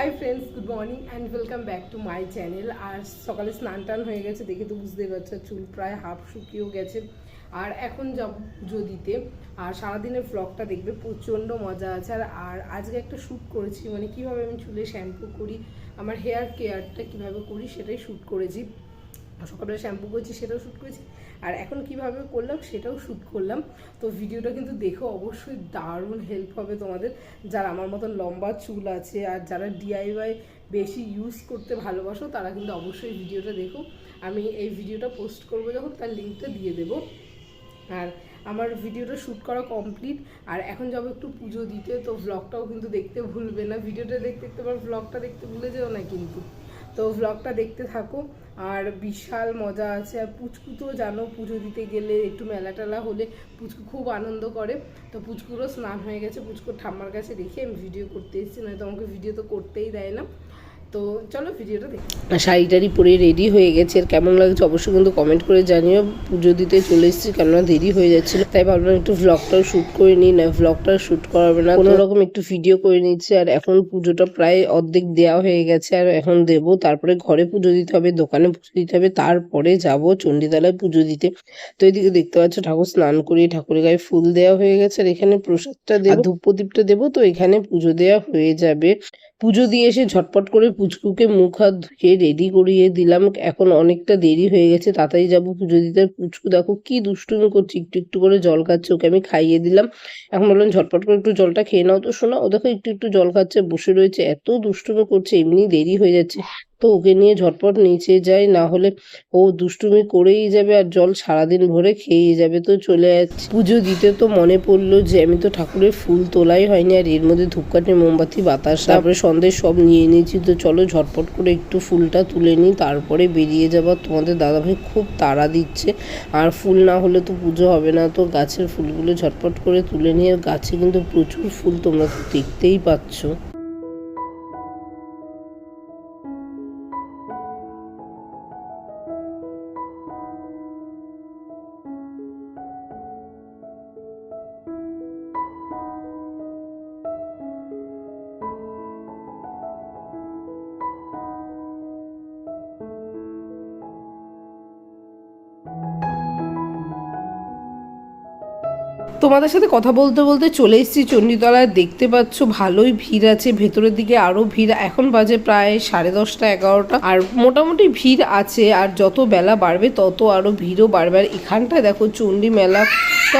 Hi friends good morning and welcome back to my channel আর সকালে স্নান টান হয়ে গেছে দেখে তো বুঝতেই পারছ, চুল প্রায় হাফ শুকিয়েও গেছে। আর এখন যাব পুজো দিতে আর সারাদিনের ব্লগটা দেখবে, প্রচণ্ড মজা আছে। আর আর আজকে একটা শ্যুট করেছি মানে কীভাবে আমি চুলে শ্যাম্পু করি, আমার হেয়ার কেয়ারটা কীভাবে করি সেটাই শ্যুট করেছি। সকালবেলা শ্যাম্পু করছি, সেটাও শ্যুট করেছি। আর এখন কীভাবে করলাম সেটাও শ্যুট করলাম। তো ভিডিওটা কিন্তু দেখো, অবশ্যই দারুণ হেল্প হবে তোমাদের। যারা আমার মতন লম্বা চুল আছে আর যারা ডিআইওয়াই বেশি ইউজ করতে ভালোবাসো, তারা কিন্তু অবশ্যই ভিডিওটা দেখো। আমি এই ভিডিওটা পোস্ট করব যখন, তার লিঙ্কটা দিয়ে দেবো। আর আমার ভিডিওটা শ্যুট করা কমপ্লিট আর এখন যাব একটু পুজো দিতে, তো ভ্লগটাও কিন্তু দেখতে ভুলবে না। ভিডিওটা দেখতে দেখতে, আবার ভ্লগটা দেখতে ভুলে যেও না কিন্তু। তো ভ্লগটা দেখতে থাকো। আর বিশাল মজা আছে। আর পুচকু তো জানো, পুজো দিতে গেলে একটু মেলা টেলা হলে পুচকু খুব আনন্দ করে। তো পুচকুরও স্নান হয়ে গেছে। পুচকুর ঠাম্মার কাছে রেখে আমি ভিডিও করতে এসেছি। নয়তো আমাকে ভিডিও তো করতেই দেয় না। তো চলো ভিডিওটা দেখি। শাড়ি টাড়ি পরে রেডি হয়ে গেছে। আর কেমন লাগছে অবশ্যই কিন্তু কমেন্ট করে জানিও। পুজো দিতে চলে এসেছি কেননা দেরি হয়ে যাচ্ছিল। তাই ভাবলাম একটু ভ্লগটাও শ্যুট করে নিই। না ভ্লগটা শ্যুট করাবে না। কোনো রকম একটু ভিডিও করে নিচ্ছি। আর এখন পুজোটা প্রায় অর্ধেক দেওয়া হয়ে গেছে। আর এখন দেবো। তারপরে ঘরে পুজো দিতে হবে, দোকানে পুজো দিতে হবে। তারপরে যাব চণ্ডীতলায় পুজো দিতে। তো এদিকে দেখতে পাচ্ছ, ঠাকুর স্নান করিয়ে ঠাকুরের গায়ে ফুল দেওয়া হয়ে গেছে। আর এখানে প্রসাদটা দেবো। ধূপ প্রদীপটা দেবো। তো এখানে পুজো দেওয়া হয়ে যাবে। পুজো দিয়ে এসে ঝটপট করে পুচকুকে মুখ হাত ধুয়ে রেডি করিয়ে দিলাম। এখন অনেকটা দেরি হয়ে গেছে, তাড়াতাড়ি যাব পুজো দিতে। পুচকু দেখো কি দুষ্টুমি করছে, একটু একটু করে জল খাচ্ছে, ওকে আমি খাইয়ে দিলাম। এখন বললাম, ঝটপট করে একটু জলটা খেয়ে নাও তো, শোনা। ও দেখো একটু একটু জল খাচ্ছে, বসে রয়েছে, এত দুষ্টুমি করছে, এমনি দেরি হয়ে যাচ্ছে। তো ওকে নিয়ে ঝটপট নিচে যাই না হলে ও দুষ্টুমি করেই যাবে আর জল সারাদিন ভরে খেয়েই যাবে। তো চলে যাচ্ছে। পুজো দিতে তো মনে পড়ল যে আমি তো ঠাকুরের ফুল তোলাই হয়নি আর এর মধ্যে ধূপকাঠি মোমবাতি বাতাস তারপরে সন্দেশ সব নিয়ে নিয়েছি তো চলো ঝটপট করে একটু ফুলটা তুলে নিই তারপরে বেরিয়ে যাবার তোমাদের দাদাভাই খুব তাড়া দিচ্ছে আর ফুল না হলে তো পুজো হবে না। তো গাছের ফুলগুলো ঝটপট করে তুলে নিয়ে আর গাছে কিন্তু প্রচুর ফুল তোমরা তো দেখতেই পাচ্ছ। তোমাদের সাথে কথা বলতে বলতে চলে এসেছি চণ্ডীতলায়। দেখতে পাচ্ছ ভালোই ভিড় আছে। ভেতরের দিকে আরও ভিড়। এখন বাজে প্রায় সাড়ে দশটা, এগারোটা। আর মোটামুটি ভিড় আছে। আর যত বেলা বাড়বে, তত আরও ভিড়ও বাড়বে। আর এখানটায় দেখো চণ্ডী মেলা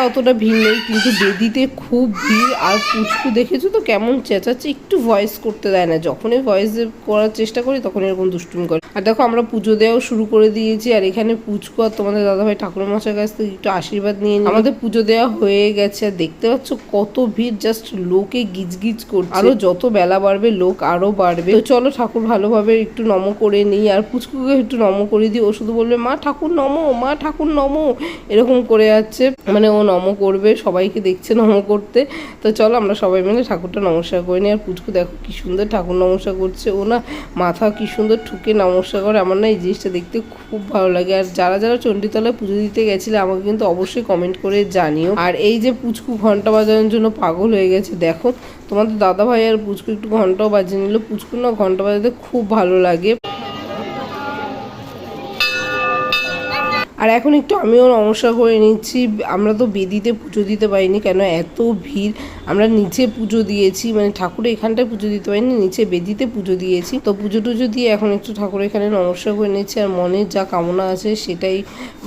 অতটা ভিড় নেই। কিন্তু বেদিতে খুব ভিড়। আর পুচকু দেখেছ তো কেমন চেঁচাচ্ছে? একটু ভয়েস করতে দেয় না। যখনই ভয়েস করার চেষ্টা করি তখন এরকম দুষ্টুমি করে। আর দেখো আমরা পুজো দেওয়াও শুরু করে দিয়েছি। আর এখানে পুচকু আর তোমাদের দাদাভাই ঠাকুর মশার কাছ থেকে একটু আশীর্বাদ নিয়ে আমাদের পুজো দেওয়া হয়ে গেছে আর দেখতে পাচ্ছ কত ভিড় জাস্ট লোকে গিজগিজ করছে। আরও যত বেলা বাড়বে লোক আরও বাড়বে। তো চলো ঠাকুর ভালোভাবে একটু নম করে নিই আর পুচকুকে একটু নম করে দিই ও শুধু বলবে মা ঠাকুর নমো মা ঠাকুর নমো। এরকম করে যাচ্ছে মানে ও নম করবে সবাইকে দেখছে নম করতে। তো চলো আমরা সবাই মিলে ঠাকুরটা নমস্কার করে নিই আর পুচকু দেখো কি সুন্দর ঠাকুর নমস্কার করছে। ও না মাথা কি সুন্দর ঠুকে নমস্কার করে আমার না এই জিনিসটা দেখতে খুব ভালো লাগে। আর যারা যারা চণ্ডীতলায় পুজো দিতে গেছিলে আমাকে কিন্তু অবশ্যই কমেন্ট করে জানিও। আর এই যে পুচকু ঘণ্টা বাজানোর জন্য পাগল হয়ে গেছে, দেখো। তোমাদের দাদা ভাই আর পুচকু একটু ঘন্টাও বাজিয়ে নিল। পুচকু না ঘণ্টা বাজাতে খুব ভালো লাগে। আর এখন একটু আমিও নমস্কার করে নিচ্ছি। আমরা তো বেদিতে পুজো দিতে পারিনি, কেন এত ভিড়? আমরা নিচে পুজো দিয়েছি মানে ঠাকুর এখানটায় পুজো দিতে পারিনি, নিচে বেদিতে পুজো দিয়েছি। তো পুজো টুজো দিয়ে এখন একটু ঠাকুর এখানে নমস্কার করে নিচ্ছি, আর মনের যা কামনা আছে সেটাই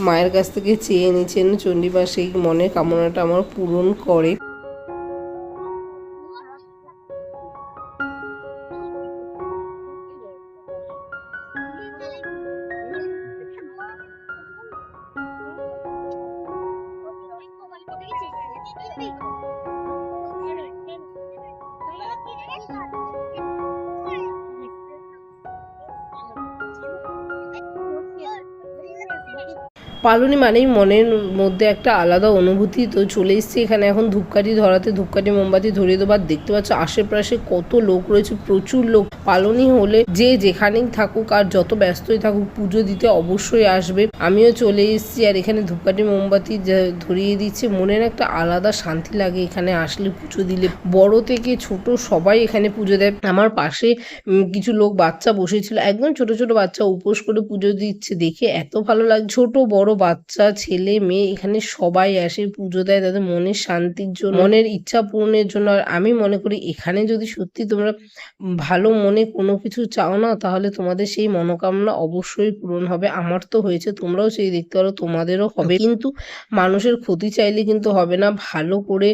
মায়ের কাছ থেকে চেয়ে নিচ্ছেন চণ্ডীমা সেই মনের কামনাটা আমার পূরণ করে। happy. পালনি মানেই মনের মধ্যে একটা আলাদা অনুভূতি তো চলে এসেছি এখানে। এখন ধূপকাঠি ধরাতে, ধূপকাঠি, মোমবাতি ধরিয়ে দেবো আর দেখতে পাচ্ছ আশেপাশে কত লোক রয়েছে, প্রচুর লোক। পালনি হলে যে যেখানেই থাকুক আর যত ব্যস্তই থাকুক, পুজো দিতে অবশ্যই আসবে। আমিও চলে এসেছি আর এখানে ধূপকাঠি, মোমবাতি ধরিয়ে দিচ্ছে। মনের একটা আলাদা শান্তি লাগে এখানে আসলে পুজো দিলে। বড় থেকে ছোট সবাই এখানে পুজো দেয়। আমার পাশে কিছু লোক বাচ্চা বসেছিল। একদম ছোট ছোট বাচ্চা উপোস করে পুজো দিচ্ছে। দেখে এত ভালো লাগে। ছোট, বড় বাচ্চা, ছেলে, মেয়ে, এখানে সবাই আসে, পুজো দেয়, তাদের মনের শান্তির জন্য, মনের ইচ্ছা পূরণের জন্য। আর আমি মনে করি, এখানে যদি সত্যি তোমরা ভালো মনে কোনো কিছু চাও না, তাহলে তোমাদের সেই মনোকামনা অবশ্যই পূরণ হবে। আমার তো হয়েছে, তোমরাও সেই দেখতে পারো, তোমাদেরও হবে। কিন্তু মানুষের ক্ষতি চাইলে কিন্তু হবে না। ভালো করে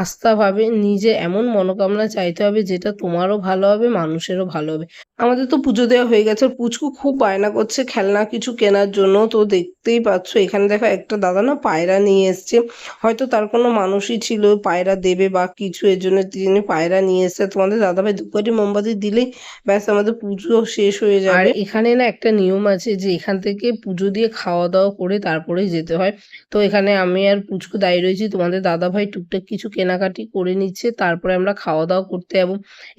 আস্থাভাবে নিজে এমন মনোকামনা চাইতে হবে, যেটা তোমারও ভালো হবে, মানুষেরও ভালো হবে। আমাদের তো পুজো দেওয়া হয়ে গেছে। পুচকু খুব বায়না করছে খেলনা কিছু কেনার জন্য, তো দেখতেই পাচ্ছ। এখানে দেখো একটা দাদা না পায়রা নিয়ে এসছে। হয়তো তার কোনো মানুষই ছিল, পায়রা দেবে বা কিছু, এর জন্য তিনি পায়রা নিয়ে এসছে। তোমাদের দাদাভাই ধূপকাঠি মোমবাতি দিলেই ব্যাস আমাদের পুজো শেষ হয়ে যাবে। আর এখানে না একটা নিয়ম আছে যে এখান থেকে পুজো দিয়ে খাওয়া দাওয়া করে তারপরে যেতে হয়। তো এখানে আমি আর পুচকু দাঁড়িয়ে রয়েছি। তোমাদের দাদাভাই টুকটাক কিছু কেনাকাটি করে নিচ্ছে। তারপরে আমরা খাওয়া দাওয়া করতে যাব।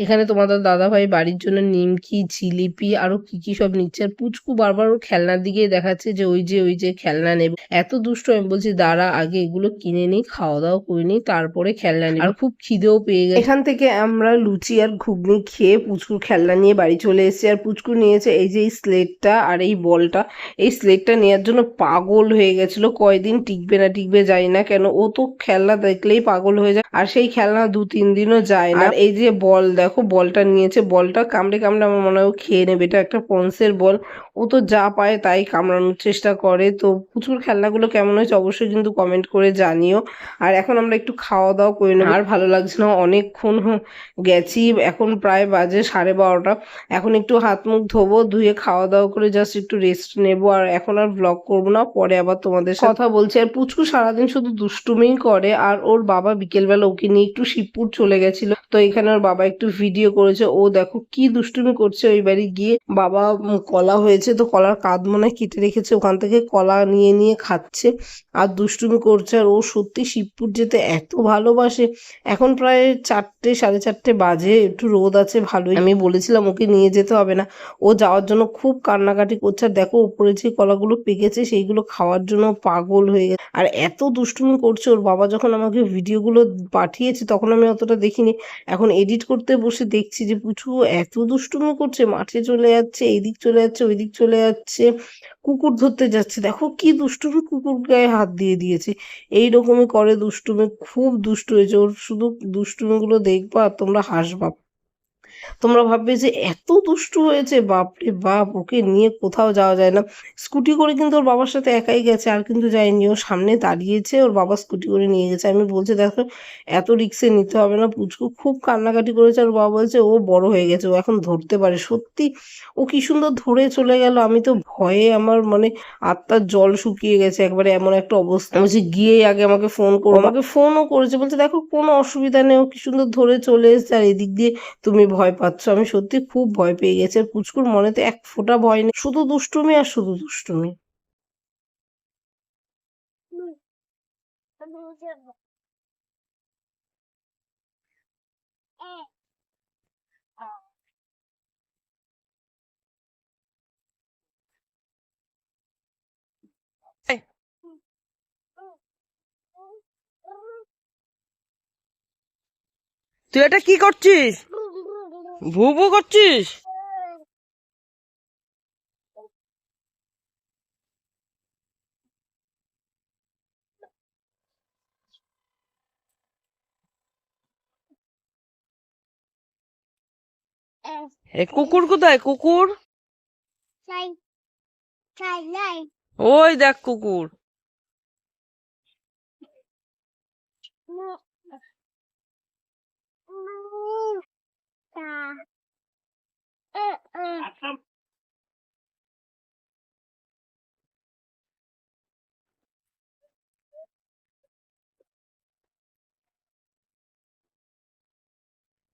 এখানে তোমাদের দাদাভাই বাড়ির জন্য নিমকি, জিলিপি আরও কি কি সব নিচ্ছে। আর পুচকু বারবার ওর খেলনার দিকেই দেখাচ্ছে যে ওই যে ওই যে খেলনা নেবে। এত দুষ্ট আমি বলছি দাঁড়া আগে এগুলো কিনে নিই খাওয়া দাওয়া করে নিই তারপরে খেলনা নিই আর খুব খিদেও পেয়ে গেছে। এখান থেকে আমরা লুচি আর ঘুগনি খেয়ে পুচকুর খেলনা নিয়ে বাড়ি চলে এসেছি। আর পুচকু নিয়েছে এই যে এই স্লেটটা আর এই বলটা। এই স্লেটটা নেওয়ার জন্য পাগল হয়ে গেছিল। কয়দিন টিকবে না টিকবে যায় না কেন ও তো খেলনা দেখলেই পাগল হয়ে যায়। আর সেই খেলনা দু তিন দিনও যায় না। আর এই যে বল দেখো বলটা নিয়েছে। বলটা কামড়ে কামড়ে আমার মনে হয় খেয়ে নেবে। এটা একটা পন্সের বল। ও তো যা পায় তাই কামড়ানোর চেষ্টা করে। তো প্রচুর খেলনাগুলো কেমন হয়েছে অবশ্যই কিন্তু কমেন্ট করে জানিও। আর এখন আমরা একটু খাওয়া দাওয়া করে নেব। আর ভালো লাগছে না, অনেকক্ষণ গেছি, এখন প্রায় বাজে সাড়ে বারোটা। এখন একটু হাত মুখ ধোবো, ধুয়ে খাওয়া দাওয়া করে জাস্ট একটু রেস্ট নেব। আর এখন আর ব্লগ করব না, পরে আবার তোমাদের কথা বলছি। আর পুচকু সারাদিন শুধু দুষ্টুমিই করে, আর ওর বাবা বিকেলবেলা ওকে নিয়ে একটু শিবপুর চলে গেছিল। তো এখানে ওর বাবা একটু ভিডিও করেছে। ও দেখো কি দুষ্টুমি করছে ওই বাড়ি গিয়ে। বাবা কলা হয়েছে তো কলার কাঁধ মনে হয় কেটে রেখেছে, ওখান থেকে কলা নিয়ে নিয়ে খাচ্ছে। আর দুষ্টুমি করছে, আর ও সত্যি শিবপুর যেতে এত ভালোবাসে। এখন প্রায় চারটে, সাড়ে চারটে বাজে, একটু রোদ আছে, ভালোই। আমি বলেছিলাম ওকে নিয়ে যেতে হবে না। ও যাওয়ার জন্য খুব কান্নাকাটি করছে। আর দেখো উপরে যে কলাগুলো পেকেছে, সেইগুলো খাওয়ার জন্য পাগল হয়ে গেছে। আর এত দুষ্টুমি করছে ওর বাবা যখন আমাকে ভিডিওগুলো পাঠিয়েছে, তখন আমি অতটা দেখিনি। এখন এডিট করতে বসে দেখছি যে, পুচু এত দুষ্টুমি করছে, মাঠে চলে যাচ্ছে, এইদিক চলে যাচ্ছে, ওইদিক চলে যাচ্ছে, কুকুর ধরতে যাচ্ছে। দেখো কি দুষ্টুমি কুকুর গায়ে হাত দিয়ে দিয়েছে। এই রকমই করে দুষ্টুমি, খুব দুষ্টু হয়েছে। ওর শুধু দুষ্টুমিগুলো দেখবা, তোমরা হাসবা। তোমরা ভাববে যে এত দুষ্টু হয়েছে, বাপরে বাপ, ওকে নিয়ে কোথাও যাওয়া যায় না। স্কুটি করে কিন্তু ওর বাবার সাথে একাই গেছে, আর কিন্তু যায়নি। ও সামনে দাঁড়িয়েছে, ওর বাবা স্কুটি করে নিয়ে গেছে। আমি বলছি, দেখো, এত রিক্সে নিতে হবে না। পুচকু খুব কান্নাকাটি করেছে, আর বাবা বলছে, ও বড় হয়ে গেছে, ও এখন ধরতে পারে। সত্যি, ও কি সুন্দর ধরে চলে গেল। আমি তো ভয়ে আমার মানে আত্মার জল শুকিয়ে গেছে, একবারে এমন একটা অবস্থা। বলছি গিয়েই আগে আমাকে ফোন করো। আমাকে ফোনও করেছে, বলছে, দেখো, কোনো অসুবিধা নেই, ও কি সুন্দর ধরে চলে এসেছে। আর এদিক দিয়ে তুমি ভয় পাচ্ছ? আমি সত্যি খুব ভয় পেয়ে গেছি। আর পুচকুর মনেতে এক ফোঁটা ভয় নেই। শুধু দুষ্টুমি আর শুধু দুষ্টুমি। তুই এটা কি করছিস? ভু ভু করছিস? এ কুকুর কোথায় কুকুর. ওই দেখ কুকুর। Eh, eh.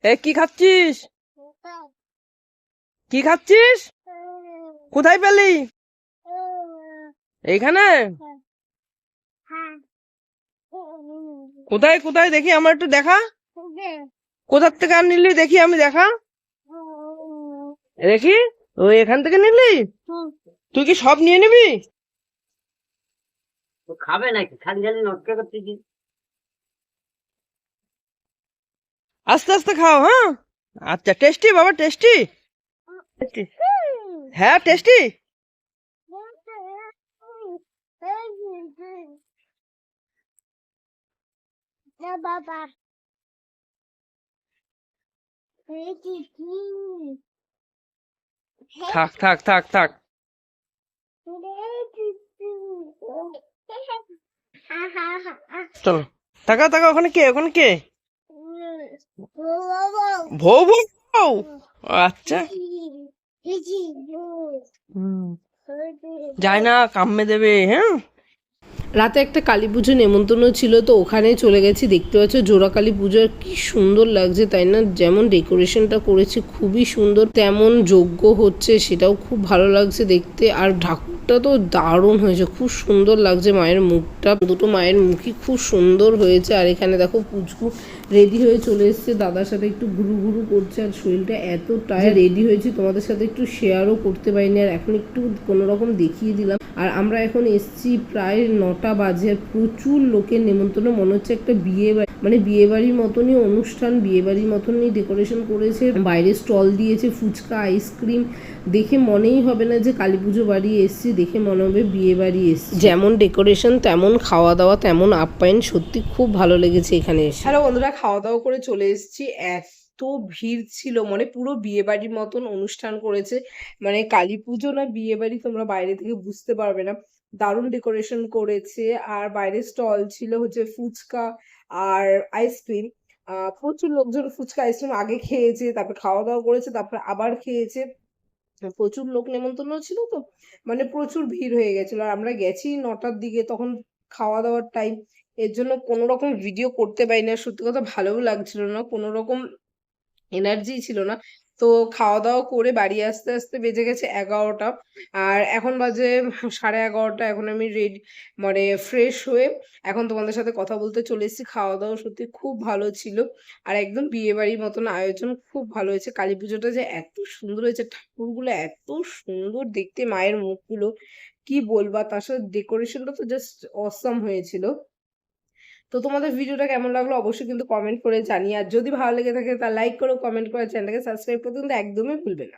এ। কি খাচ্ছিস? কি খাচ্ছিস? কোথায় পেলি. এইখানে? হ্যাঁ। কোথায় কোথায়? দেখি আমার একটু দেখা। কোথার থেকে আর নিলি? দেখি আমি দেখা। দেখি ওই এখান থেকে নিলি? তুই কি সব নিয়ে নিবি? খাবে নাকি? খালি খালি নষ্ট করতেছি আস্তে আস্তে খাও হ্যাঁ? আচ্ছা টেস্টি বাবা টেস্টি। হ্যাঁ টেস্টি। বাবা। থাক থাক থাক থাক চলো তাকাও তাকাও ওখানে কে ওখানে কে? ভৌ ভৌ আচ্ছা। যায় না কামড়ে দেবে হ্যাঁ? রাতে একটা কালী পুজো নেমন্তন্ন ছিল, তো ওখানে চলে গেছি। দেখতে পাচ্ছ জোড়া কালী পুজোর কি সুন্দর লাগছে, তাই না? যেমন ডেকোরেশনটা করেছে খুবই সুন্দর, তেমন যোগ্য হচ্ছে, সেটাও খুব ভালো লাগছে দেখতে। আর ঠাকুরটা তো দারুণ হয়েছে, খুব সুন্দর লাগছে মায়ের মুখটা। দুটো মায়ের মুখই খুব সুন্দর হয়েছে। আর এখানে দেখো পুচকু রেডি হয়ে চলে এসছে। দাদার সাথে একটু ঘুরু ঘুরু করছে আর শরীরটা এত টায়ার রেডি হয়েছে। তোমাদের সাথে একটু শেয়ারও করতে পারিনি আর এখন একটু কোনো রকম দেখিয়ে দিলাম। আর আমরা এখন এসছি প্রায় নটা বাজে। প্রচুর লোকের নেমন্তন্ন। মনে হচ্ছে একটা বিয়ে বাড়ি মানে বিয়ে বাড়ির মতনই অনুষ্ঠান বিয়ে বাড়ির মতনই ডেকোরেশন করেছে, বাইরে স্টল দিয়েছে, ফুচকা আইসক্রিম দেখে মনেই হবে না যে কালী পুজো বাড়ি এসছি, দেখে মনে হবে বিয়ে বাড়ি এসছি। যেমন ডেকোরেশন তেমন খাওয়া দাওয়া তেমন আপ্যায়ন, সত্যি খুব ভালো লেগেছে এখানে এসে। হ্যালো বন্ধুরা খাওয়া দাওয়া করে চলে এসেছি। এত ভিড় ছিল মানে পুরো বিয়ে বাড়ির মতন অনুষ্ঠান করেছে। মানে কালী পুজো না বিয়ে বাড়ি তোমরা বাইরে থেকে বুঝতে পারবে না। দারুণ ডেকোরেশন করেছে, আর বাইরে স্টল ছিল হচ্ছে ফুচকা আর আইসক্রিম প্রচুর লোকজন ফুচকা আইসক্রিম আগে খেয়েছে, তারপর খাওয়া দাওয়া করেছে, তারপর আবার খেয়েছে। প্রচুর লোক নেমন্তন্ন ছিল তো মানে প্রচুর ভিড় হয়ে গেছিল। আর আমরা গেছি নটার দিকে, তখন খাওয়া দাওয়ার টাইম এর জন্য কোনো রকম ভিডিও করতে পারি না সত্যি কথা ভালোও লাগছিল না, কোনো রকম এনার্জি ছিল না। তো খাওয়া দাওয়া করে বাড়ি আসতে আসতে বেজে গেছে এগারোটা। আর এখন বাজে সাড়ে এগারোটা, এখন আমি রেডি মানে ফ্রেশ হয়ে এখন তোমাদের সাথে কথা বলতে চলে এসেছি। খাওয়া দাওয়া সত্যি খুব ভালো ছিল আর একদম বিয়ে বাড়ির মতন আয়োজন খুব ভালো হয়েছে। কালী পুজোটা যে এত সুন্দর হয়েছে, ঠাকুরগুলো এত সুন্দর দেখতে, মায়ের মুখগুলো, কি বলবা? তার সাথে ডেকোরেশনটা তো জাস্ট অসম হয়েছিল। তো তোমাদের ভিডিওটা কেমন লাগল অবশ্যই কিন্তু কমেন্ট করে জানিয়ে, আর যদি ভালো লেগে থাকে তা লাইক করো কমেন্ট করে চ্যানেলটাকে সাবস্ক্রাইব করতে কিন্তু একদমই ভুলবে না।